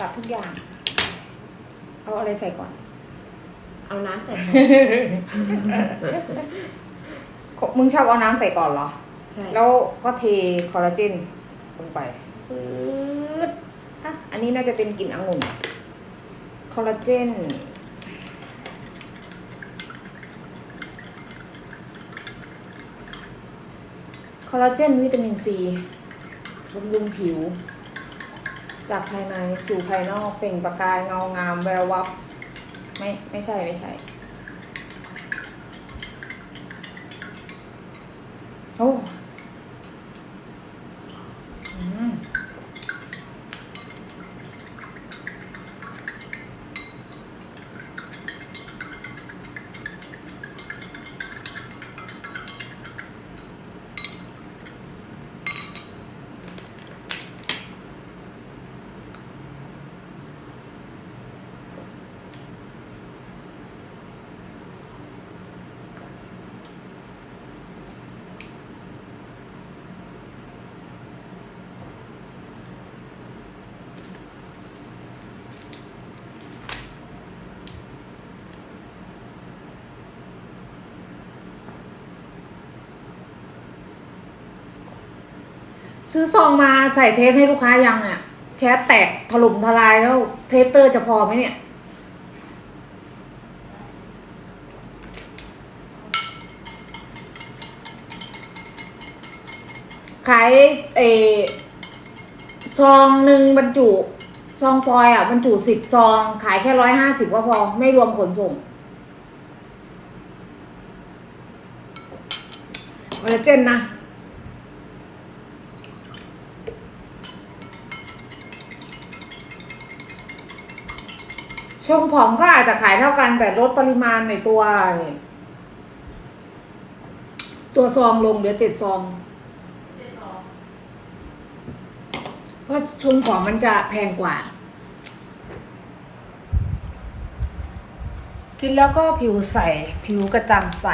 ตัดทุกอย่าง เอาอะไรใส่ก่อน เอาน้ำใส่หมดมึงชอบเอาน้ำใส่ก่อนเหรอ ใช่ แล้วก็เทคอลลาเจนลงไปปื๊ดอะอันนี้น่าจะเป็นกลิ่นองุ่น คอลลาเจน คอลลาเจนวิตามินซีบำรุงผิว จากภายในสู่ภายนอกเปล่งประกายเงางามแวววับ ไม่ไม่ใช่ไม่ใช่โอ้ม ซื้อซองมาใส่เทสให้ลูกค้ายังเนี่ยแชทแตกถล่มทลายแล้ว เทสเตอร์จะพอไหมเนี่ย ขายเอซองหนึ่งบรรจุ ซองฟอยอะ บรรจุสิบซอง ขายแค่ร้อยห้าสิบก็พอ ไม่รวมขนส่งคอลเจนนะ ชงผอมก็อาจจะขายเท่ากันแต่ลดปริมาณในตัว ตัวซองลงเหลือเจ็ดซอง เพราะชงผอมมันจะแพงกว่า กินแล้วก็ผิวใส ผิวกระจ่างใส